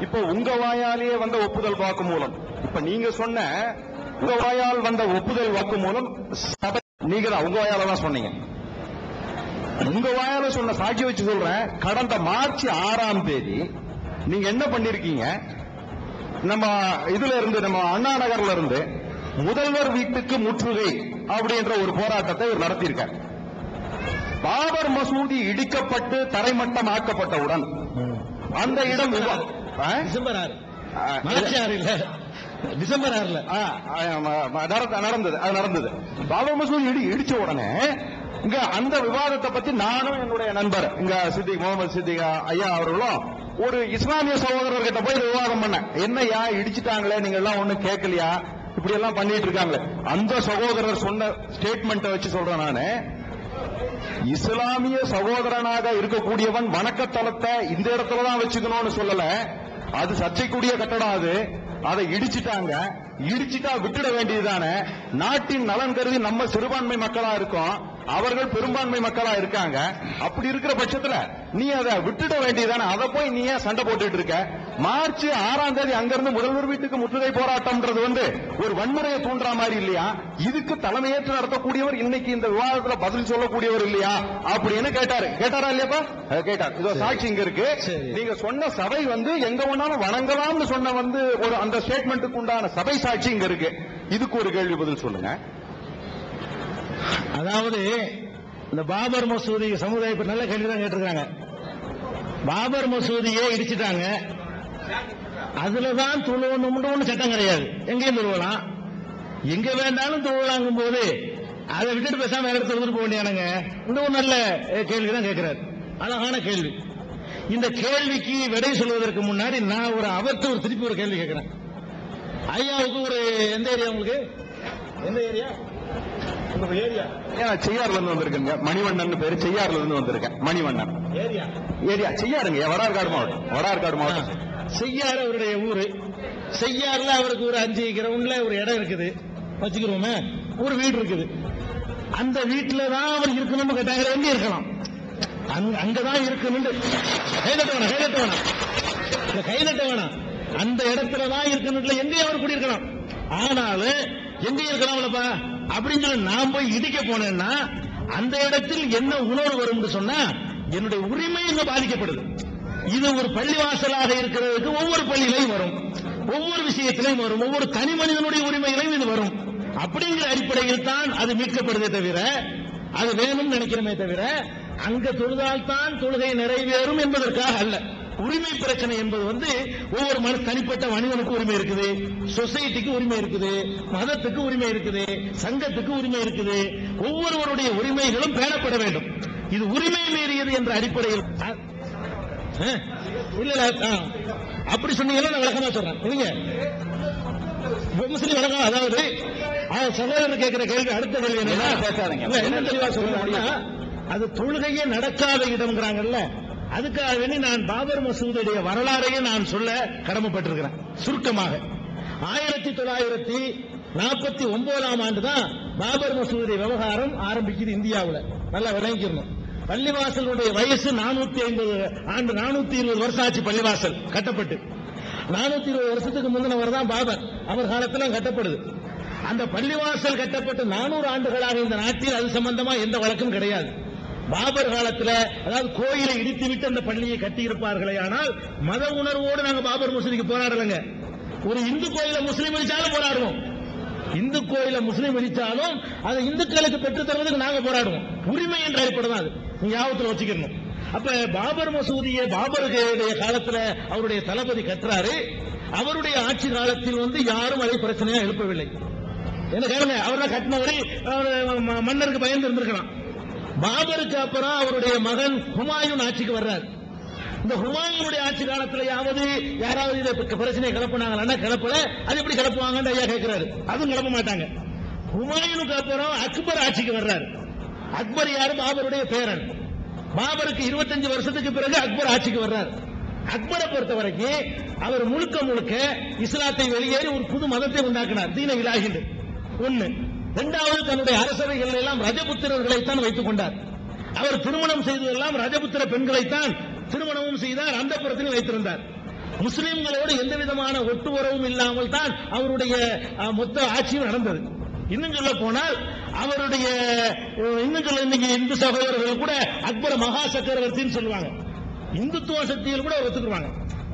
இப்ப உங்க வாயாலேயே வந்த ஒப்புதல் வாக்கு மூலம் இப்ப நீங்க சொன்ன உங்க வாயால் வந்த ஒப்புதல் வாக்கு மூலம் சபை நீங்க தான் உங்க வாயால தான் சொன்னீங்க. உங்க வாயால சொன்ன சாட்சி வச்சு சொல்றேன் கடந்த மார்ச் ஆறாம் தேதி நீங்க என்ன பண்ணிருக்கீங்க? நம்ம இதுல இருந்து நம்ம அண்ணா நகர்ல இருந்து முதல்வர் வீட்டுக்கு முற்றுகை அப்படின்ற ஒரு போராட்டத்தை இவர் நடத்தியிருக்கார். பாபர் மசூதி இடிக்கப்பட்டு தரைமட்டம் ஆக்கப்பட்டவுடன் அந்த இடம் டிசம்பர் ஆறு. மார்ச் ஆறு இல்ல டிசம்பர் ஆறுல. நடந்தது. அது நடந்தது. பாபர் மசூதி இடி இடிச்ச உடனே இங்க அந்த விவாதத்தை பத்தி நானும் என்னுடைய நண்பர் இங்க சித்திக் முகமது சித்திக் ஐயா அவர்களும் ஒரு இஸ்லாமிய சகோதரர்கிட்ட போய் விவாதம் பண்ணேன் என்னய்யா இடிச்சிட்டாங்களே நீங்க எல்லாம் ஒண்ணும் கேட்கலையா? இப்படி எல்லாம் பண்ணிட்டு இருக்காங்களே. அந்த சகோதரர் சொன்ன ஸ்டேட்மெண்ட்டை வச்சு சொல்றேன் நானு. இஸ்லாமிய சகோதரனாக இருக்கக்கூடியவன் வணக்கத்தலத்தை இந்த இடத்துல தான் வச்சுக்கணும்னு சொல்லல. அது சர்ச்சைக்குரிய கட்டடம் அது. அதை இடிச்சிட்டாங்க. இடிச்சிட்டா விட்டுட வேண்டியதுதானே நாட்டின் நலன் கருதி நம்ம சிறுபான்மை மக்களா இருக்கோம். அவர்கள் பெரும்பான்மை மக்களா இருக்காங்க. அப்படி இருக்கிற பட்சத்துல நீ அதை விட்டுட வேண்டியதானே அதை போய் நீ ஏன் சண்டை போட்டுட்டு இருக்க? மார்ச் ஆறாம் தேதி அங்கிருந்து முதல்வர் வீட்டுக்கு முற்றுகை போராட்டம்ன்றது வந்து ஒரு வன்முறையை தூண்டுற மாதிரி இல்லையா? இதுக்கு தலைமையேற்று நடத்தக்கூடியவர் இன்னைக்கு இந்த விவாதத்துல பதில் சொல்லக்கூடியவர் இல்லையா? அப்படின்னு கேட்டாரு? கேட்டாரா இல்லையாப்பா? கேட்டார். இதோ சாட்சி இங்க இருக்கு. நீங்க சொன்ன சபை வந்து எங்க வேணாலும் வணங்கலாம்னு சொன்ன வந்து ஒரு அந்த ஸ்டேட்மெண்ட்டுக்கு உண்டான சபை சாட்சி இங்க இருக்கு. இதுக்கு ஒரு கேள்வி பதில் சொல்லுங்க. அதாவது இந்த பாபர் மசூதி சமுதாய நல்ல கேள்வி தான் கேட்டிருக்காங்க பாபர் மசூதியை இடிச்சிட்டாங்க. அதுலதான் தொழுவணும்னு ஒண்ணு சட்டம் கிடையாது. எங்கேயும் துழுவலாம். எங்க வேண்டாலும் துழுவலாங்கும் போது அதை விட்டுட்டு பேசாம வேற இடத்துல இருந்துட்டு போக வேண்டியானுங்க இந்த ஒரு நல்ல கேள்வி தான் கேட்கிறார். அழகான கேள்வி. இந்த கேள்விக்கு விடை சொல்வதற்கு முன்னாடி நான் ஒரு அவர்த்து ஒரு திருப்பி ஒரு கேள்வி கேட்கிறேன். ஐயாவுக்கு ஒரு எந்த ஏரியா உங்களுக்கு? எந்த ஏரியா? செய்யாறுல இருந்து வந்திருக்கேங்க. மணிவண்ணன் பேரு. செய்யாறுல இருந்து வந்திருக்கேன். மணிவண்ணன். ஏரியா? செய்யாருங்க வடார்காடு மாவட்டம். வடார்காடு மாவட்டம். செய்யாறு அவருடைய ஊரு. செய்யாறுல அவருக்கு ஒரு அஞ்சு கிரவுண்ட்ல ஒரு இடம் இருக்குது. வச்சுக்கிறோமே ஒரு வீடு இருக்குது. அந்த வீட்டுல தான் அவர் இருக்கணும்னு கேட்டாங்க எங்க இருக்கலாம் அங்க அங்கதான் இருக்கணும் கைதட்ட வேணாம் கைதட்ட வேணாம். கைதட்ட வேணாம். அந்த இடத்துல தான் இருக்கணும் எங்கேயும் அவர் குடியிருக்கலாம். ஆனாலும் எங்க இருக்கலாம்லப்பா. அப்படின்னு சொல்லி நான் போய் இடிக்க போனேன்னா அந்த இடத்தில் என்ன உணர்வு வரும் சொன்னா என்னுடைய உரிமை இங்க பாதிக்கப்படுது. இது ஒரு பள்ளிவாசலாக இருக்கிறதுக்கு ஒவ்வொரு பள்ளியிலையும் வரும். ஒவ்வொரு விஷயத்திலையும் வரும். ஒவ்வொரு தனி மனிதனுடைய உரிமைகளையும் இது வரும். அப்படிங்கிற அடிப்படையில் தான் அது மீட்கப்படுதே தவிர அது வேணும்னு நினைக்கிறோமே தவிர அங்க தொழுதால் தான் தொழுகை நிறைவேறும் என்பதற்காக அல்ல. உரிமை பிரச்சனை என்பது வந்து ஒவ்வொரு மனு தனிப்பட்ட மனிதனுக்கு உரிமை இருக்குது சொசைட்டிக்கு உரிமை இருக்குது மதத்துக்கு உரிமை இருக்குது சங்கத்துக்கு உரிமை இருக்குது. ஒவ்வொருவருடைய உரிமைகளும் பேணப்பட வேண்டும். இது உரிமை மீறியது என்ற அடிப்படையில். இல்ல அப்படி சொன்னீங்கன்னா நான் விளக்கமா சொல்றேன். இல்லைங்க முஸ்லீம் விளக்கம் அதாவது சகோதரர் கேட்கிற கேள்வி அடுத்த கேள்வி என்ன தெளிவா சொல்றேன்னா அது தொழுகையே நடக்காத இடம்ங்கிறாங்கல்ல. அதுக்காக வேண்டி நான் பாபர் மசூதுடைய வரலாறையும் நான் சொல்ல கடமைப்பட்டிருக்கிறேன். சுருக்கமாக. ஆயிரத்தி தொள்ளாயிரத்தி நாற்பத்தி ஒன்பதாம் ஆண்டு தான் பாபர் மசூதி விவகாரம் ஆரம்பிக்குது இந்தியாவில். நல்லா விளங்கிக்கணும். பள்ளிவாசலுடைய வயசு நானூத்தி ஐம்பது ஆண்டு நானூத்தி இருபது வருஷம் ஆச்சு பள்ளிவாசல் கட்டப்பட்டு. நானூத்தி இருபது வருஷத்துக்கு முந்தினவர் தான் பாபர். அவர் காலத்தில் கட்டப்படுது. அந்த பள்ளிவாசல் கட்டப்பட்டு நானூறு ஆண்டுகளாக இந்த நாட்டில் அது சம்பந்தமா எந்த வழக்கும் கிடையாது. பாபர் காலத்துல அதாவது கோயிலை இடித்து விட்டு அந்த பள்ளியை கட்டியிருப்பார்களே ஆனால் மத உணர்வோடு நாங்க பாபர் மசூதிக்கு போராடலைங்க. ஒரு இந்து கோயில முஸ்லீம் இடிச்சாலும் போராடுவோம். இந்து கோயில முஸ்லீம் இடிச்சாலும் அதை இந்துக்களுக்கு பெற்று தருவதற்கு நாங்க போராடுவோம். உரிமை என்ற அடிப்படை அது. நீங்க ஞாபகத்துல வச்சுக்கணும். அப்ப பாபர் மசூதியை பாபருடைய காலத்துல அவருடைய தளபதி கற்றாரு அவருடைய ஆட்சி காலத்தில் வந்து யாரும் அதை பிரச்சனையா எழுப்பவில்லை. என்ன கேளுங்க அவர் கட்டினவரை அவர் மன்னருக்கு பயந்து இருந்திருக்கலாம். பாபருக்கு அப்புறம் அவருடைய மகன் ஹுமாயூன் ஆட்சிக்கு வர்றார். இந்த ஹுமாயூனுடைய ஆட்சி காலத்திலேயாவது யாராவது இதை பி- பிரச்சனையை கிளப்புனாங்களா? கிளப்பல? அது எப்படி கிளப்புவாங்கன்னு ஐயா கேட்கிறாரு அதுவும் கிளப்ப மாட்டாங்க. ஹுமாயூனுக்கு அப்புறம் அக்பர் ஆட்சிக்கு வர்றாரு. அக்பர் யாரு? பாபருடைய பேரன். பாபருக்கு 25 வருஷத்துக்கு பிறகு அக்பர் ஆட்சிக்கு வர்றாரு. அக்பரை பொறுத்த வரைக்கும் அவர் முழுக்க முழுக்க இஸ்லாத்தை வெளியேறி ஒரு புது மதத்தை உண்டாக்கினார். தீன இலாகிண்டு ஒன்னு இரண்டாவது தன்னுடைய அரசவைகள் எல்லாம் ரஜபுத்திரர்களைத்தான் வைத்துக் கொண்டார். அவர் திருமணம் செய்ததெல்லாம் ரஜபுத்திர பெண்களைத்தான் திருமணமும் செய்தார் அந்த புறத்திலும் வைத்திருந்தார். முஸ்லிம்களோடு எந்த விதமான ஒட்டு உறவும் இல்லாமல் தான் அவருடைய மொத்த ஆட்சியும் நடந்தது. இன்னும் சொல்ல போனால் அவருடைய இன்னும் சொல்ல இன்னைக்கு இந்து சகோதரர்கள் கூட அக்பர் மகா சக்கரவர்த்தின்னு சொல்லுவாங்க. இந்துத்துவ சக்திகள் கூட அவர் ஒத்துக்குவாங்க.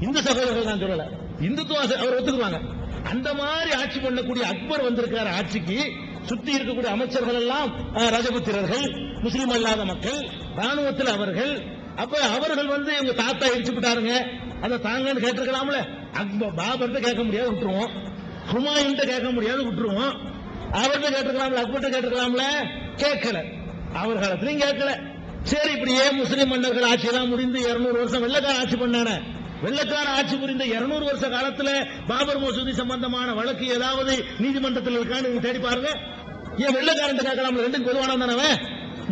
இந்து சகோதரர்கள் நான் சொல்லல. இந்துத்துவ ச- அவர் ஒத்துக்குவாங்க. அந்த மாதிரி ஆட்சி பண்ணக்கூடிய அக்பர் வந்திருக்காரு ஆட்சிக்கு சுத்தி இருக்கக்கூடிய அமைச்சர்கள் எல்லாம் ரஜபுத்திரர்கள் முஸ்லீம் அல்லாத மக்கள் ராணுவத்தில் அவர்கள். அப்ப அவர்கள் வந்து எங்க தாத்தா எரிச்சு விட்டாருங்க அதை தாங்கன்னு கேட்டிருக்கலாம்ல. அக்பர் பாபர்கிட்ட கேட்க முடியாது விட்டுருவோம். ஹுமாயூன்ட்ட கேட்க முடியாது விட்டுருவோம். அவர்கிட்ட கேட்டிருக்கலாம்ல அக்பர்கிட்ட கேட்டிருக்கலாம்ல. கேட்கல. அவர் காலத்திலையும் கேட்கல. சரி இப்படியே முஸ்லீம் மன்னர்கள் ஆட்சி எல்லாம் முடிந்து 200 வருஷம் வெள்ளக்கார ஆட்சி பண்ணான. வெள்ளக்கார ஆட்சி புரிந்த 200 வருஷ காலத்துல பாபர் மசூதி சம்பந்தமான வழக்கு ஏதாவது நீதிமன்றத்தில் இருக்கான்னு தேடி பாருங்க. ஏன் வெள்ளக்காரன் கேட்கலாம்? ரெண்டும் பொதுவான தானே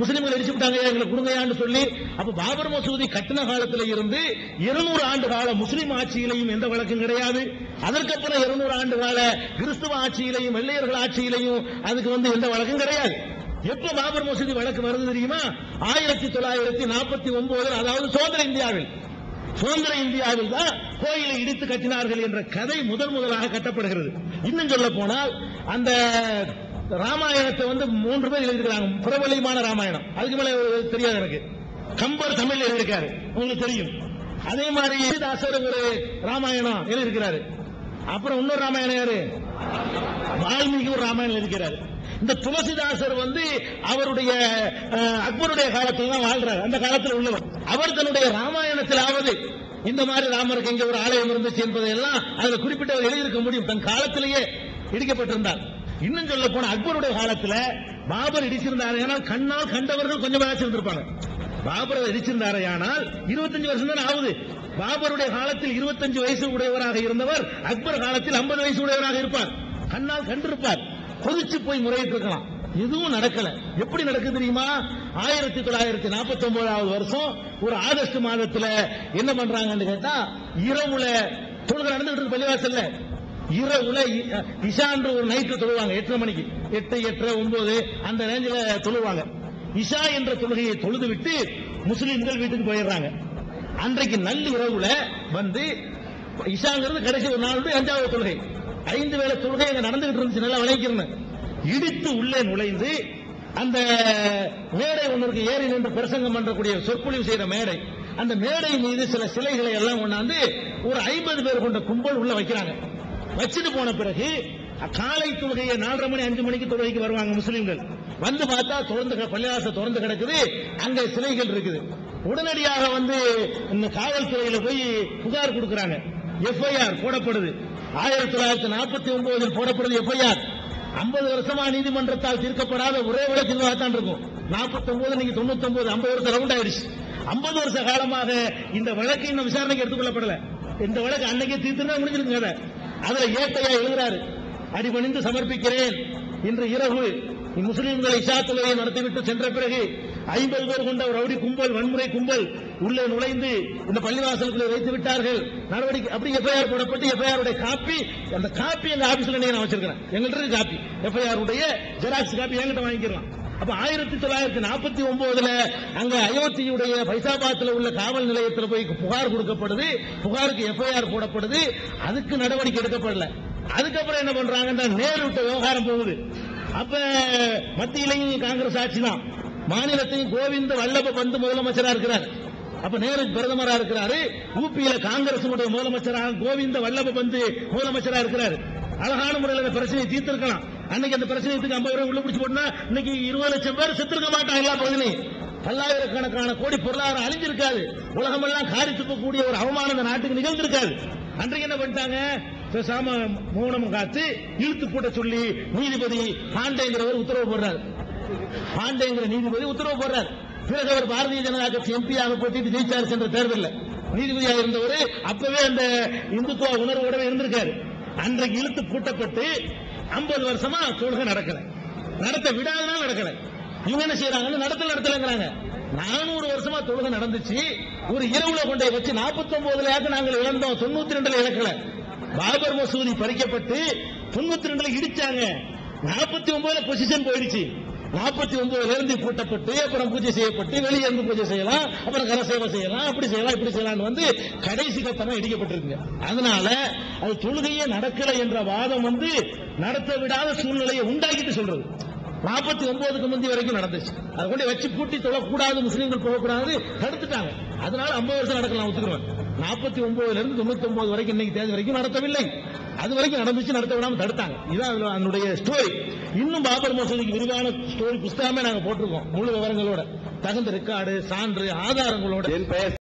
முஸ்லிம்கள் எரிச்சு விட்டாங்க எங்களை கொடுங்கயான்னு சொல்லி. அப்ப பாபர் மசூதி கட்டின காலத்துல இருந்து 200 ஆண்டு கால முஸ்லிம் ஆட்சியிலையும் எந்த வழக்கும் கிடையாது. அதற்கப்புறம் 200 ஆண்டு கால கிறிஸ்துவ ஆட்சியிலையும் வெள்ளையர்கள் ஆட்சியிலையும் அதுக்கு வந்து எந்த வழக்கும் கிடையாது. எப்ப பாபர் மசூதி வழக்கு வருது தெரியுமா? ஆயிரத்தி தொள்ளாயிரத்தி நாற்பத்தி ஒன்பதுல அதாவது சுதந்திர இந்தியாவில். சுதந்திர இந்தியாவில் தான் கோயிலை இடித்து கட்டினார்கள் என்ற கதை முதல் முதலாக கட்டப்படுகிறது. இன்னும் சொல்ல போனால் அந்த ராமாயணத்தை வந்து மூன்று பேர் எழுதியிருக்கிறாங்க. பிரபலமான ராமாயணம். அதுக்கு மேல தெரியாது எனக்கு. கம்பர் தமிழ் எழுதியிருக்காரு. உங்களுக்கு தெரியும். அதே மாதிரி தாசர் ஒரு ராமாயணம் எழுதியிருக்கிறாரு. அப்புறம் இன்னொரு ராமாயணம் யாரு? வால்மீகி ஒரு ராமாயணம் இருக்கிறார் இந்த துளசிதாசர் வந்து அவருடைய அக்பருடைய காலத்தில் தான் வாழ்றாரு. அந்த காலத்தில் உள்ளவர். அவர் தன்னுடைய ராமாயணத்திலாவது இந்த மாதிரி ராமருக்கு இங்க ஒரு ஆலயம் இருந்துச்சு என்பதையெல்லாம் அதுல குறிப்பிட்டவர் எழுதியிருக்க முடியும். தன் காலத்திலேயே இடிக்கப்பட்டிருந்தார் இன்னும் சொல்ல போன அக்பருடைய காலத்துல பாபர் இடிச்சிருந்தாரு கண்ணால் கண்டவர்கள் கொஞ்சம் பேராச்சும் இருந்திருப்பாங்க பாபர் இடிச்சிருந்தாரு ஆனால் 25 வருஷம் தான் ஆகுது. பாபருடைய காலத்தில் 25 வயசு உடையவராக இருந்தவர் அக்பர் காலத்தில் 50 வயசு உடையவராக இருப்பார். கண்ணால் கண்டிருப்பார். கொதிச்சு போய் முறையிட்டு இருக்கலாம். எதுவும் நடக்கல. எப்படி நடக்குது தெரியுமா? ஆயிரத்தி தொள்ளாயிரத்தி நாற்பத்தி ஒன்பதாவது வருஷம் ஒரு ஆகஸ்ட் மாதத்துல என்ன பண்றாங்கன்னு கேட்டா இரவுல தொழுகை நடந்துகிட்டு பள்ளிவாசல்ல. இரவுல இஷான்ற ஒரு நைட்டு தொழுவாங்க. எட்டரை மணிக்கு. எட்டு எட்டரை ஒன்பது அந்த ரேஞ்சில் தொழுவாங்க. இஷா என்ற தொழுகையை தொழுது விட்டு முஸ்லீம்கள் வீட்டுக்கு போயிடுறாங்க. அன்றைக்கு நல்ல இரவுல வந்து இஷாங்கிறது கடைசி ஒரு நாள் அஞ்சாவது தொழுகை. ஐந்து வேளை தொழுகை அங்க நடந்துகிட்டு இருந்துச்சு. நல்லா விளைக்கிறேன் இடித்து உள்ளே நுழைந்து அந்த மேடை ஒன்று இருக்கு ஏறி நின்று பிரசங்கம் பண்ணக்கூடிய சொற்பொழிவு செய்யற மேடை. அந்த மேடை மீது சில சிலைகளை எல்லாம் கொண்டாந்து ஒரு ஐம்பது பேர் கொண்ட கும்பல் உள்ள வைக்கிறாங்க. வச்சுட்டு போன பிறகு காலை தொழுகையை நாலரை மணி அஞ்சு மணிக்கு தொழுகைக்கு வருவாங்க முஸ்லீம்கள். வந்து பார்த்தா திறந்து க- பள்ளிவாசல் திறந்து கிடக்குது. அங்க சிலைகள் இருக்குது. உடனடியாக வந்து இந்த காவல்துறையில போய் புகார் கொடுக்கறாங்க. எஃப்ஐஆர் போடப்படுது. ஆயிரத்தி தொள்ளாயிரத்தி நாற்பத்தி ஒன்பதில் போடப்படுது எஃப்ஐஆர் ஐம்பது வருஷமா நீதிமன்றத்தால் தீர்க்கப்படாத ஒரே வழக்கு தான் இருக்கும். நாற்பத்தி ஒன்பது நீங்க தொண்ணூத்தி ஒன்பது ஐம்பது வருஷம் ரவுண்ட் ஆயிடுச்சு. ஐம்பது வருஷ காலமாக இந்த வழக்கு இன்னும் விசாரணைக்கு எடுத்துக்கொள்ளப்படல. இந்த வழக்கு அன்னைக்கே தீர்த்துனா முடிஞ்சிருங்க அதை. அதுல ஏட்டையா எழுதுறாரு. அடிபணிந்து சமர்ப்பிக்கிறேன். இன்று இரவு முஸ்லிம்களை இஷா நடத்திவிட்டு சென்ற பிறகு ஐம்பது பேர் கொண்ட ஒரு ரவுடி கும்பல் வன்முறை கும்பல் உள்ளே நுழைந்து இந்த பள்ளிவாசலுக்குள்ளே வைத்து விட்டார்கள். நடவடிக்கை அப்படி எஃப்ஐஆர் போடப்பட்டு எஃப்ஐஆர் உடைய காப்பி அந்த காப்பி எங்க ஆபீஸ்ல நான் வச்சிருக்கிறேன். எங்கள்கிட்ட காப்பி. எஃப்ஐஆர் உடைய ஜெராக்ஸ் காப்பி என்கிட்ட வாங்கிக்கலாம். அப்ப ஆயிரத்தி தொள்ளாயிரத்தி நாற்பத்தி ஒன்பதுல அங்க அயோத்தியுடைய பைசாபாத்ல உள்ள காவல் நிலையத்தில் போய் புகார் கொடுக்கப்படுது புகாருக்கு எஃப்ஐஆர் போடப்படுது அதுக்கு நடவடிக்கை எடுக்கப்படல. அதுக்கப்புறம் என்ன பண்றாங்கன்னா நேருட்ட விவகாரம் போகுது. அப்ப மத்தியிலையும் காங்கிரஸ் ஆட்சி தான். மாநிலத்தையும் கோவிந்த வல்லப பந்து முதலமைச்சரா இருக்கிறார். அப்ப நேரு பிரதமரா இருக்கிறாரு. ஊபியில காங்கிரஸ் முதலமைச்சராக கோவிந்த வல்லப பந்து முதலமைச்சரா இருக்கிறாரு. அழகான முறையில் பிரச்சனையை தீர்த்திருக்கலாம். அன்னைக்கு அந்த பிரச்சனைக்கு ஐம்பது ரூபாய் உள்ள பிடிச்சு போட்டா இன்னைக்கு இருபது லட்சம் பேர் செத்துருக்க மாட்டாங்க எல்லா பகுதியிலையும். பல்லாயிரக்கணக்கான கோடி பொருளாதாரம் அழிஞ்சிருக்காது. உலகமெல்லாம் காரி துப்பக்கூடிய ஒரு அவமானம் இந்த நாட்டுக்கு நிகழ்ந்திருக்காது. அன்றைக்கு என்ன பண்ணிட்டாங்க? பேசாம மௌனம் காத்து இழுத்து போட்ட சொல்லி நீதிபதி பாண்டேங்கிறவர் உத்தரவு போடுறாரு. பாண்டேங்கிற நீதிபதி உத்தரவு போடுறார். பிறகு அவர் பாரதிய ஜனதா கட்சி எம்பியாக போட்டிட்டு ஜெயிச்சார் சென்ற தேர்தலில். நீதிபதியாக இருந்தவர் அப்பவே அந்த இந்துத்துவ உணர்வோடவே இருந்திருக்காரு. அன்றைக்கு இழுத்து பூட்டப்பட்டு 50 வருஷமா தொழுகை நடக்கல. நடத்த விடாதனால நடக்கல. இவங்க என்ன செய்யறாங்க நடத்தல நடத்தலங்கிறாங்க. நானூறு வருஷமா தொழுகை நடந்துச்சு. ஒரு இரவுல கொண்டே வச்சு 49 நாங்கள் இழந்தோம். தொண்ணூத்தி ரெண்டுல இழக்கல பாபர் மசூதி பறிக்கப்பட்டு தொண்ணூத்தி ரெண்டுல இடிச்சாங்க. நாற்பத்தி ஒன்பதுல பொசிஷன் போயிடுச்சு. நாற்பத்தி ஒன்பதுல இருந்து கூட்டப்பட்டு அப்புறம் பூஜை செய்யப்பட்டு வெளியே இருந்து பூஜை செய்யலாம் அப்புறம் கரசேவை செய்யலாம் அப்படி செய்யலாம் இப்படி செய்யலாம் வந்து கடைசி கட்டமா இடிக்கப்பட்டிருக்கு அதனால அது தொழுகையே நடக்கல என்ற வாதம் வந்து நடத்த விடாத சூழ்நிலையை உண்டாக்கிட்டு சொல்றது. நாற்பத்தி ஒன்பதுக்கு முந்தைய வரைக்கும் நடந்துச்சு. அதை கொண்டு வச்சு பூட்டி தொழக்கூடாது முஸ்லீம்கள் போகக்கூடாது தடுத்துட்டாங்க. அதனால ஐம்பது வருஷம் நடக்கலாம் ஒத்துக்குவேன் நாற்பத்தி ஒன்பதுல இருந்து தொண்ணூத்தி ஒன்பது வரைக்கும் இன்னைக்கு தேதி வரைக்கும் நடத்தவில்லை. அது வரைக்கும் நடந்துச்சு நடத்த விடாம தடுத்தாங்க. இதான் அதனுடைய ஸ்டோரி இன்னும் பாபர் மசூதிக்கு விரிவான ஸ்டோரி புஸ்தகமே நாங்க போட்டிருக்கோம் முழு விவரங்களோட. தகுந்த ரெக்கார்டு சான்று ஆதாரங்களோட. என் பெயர்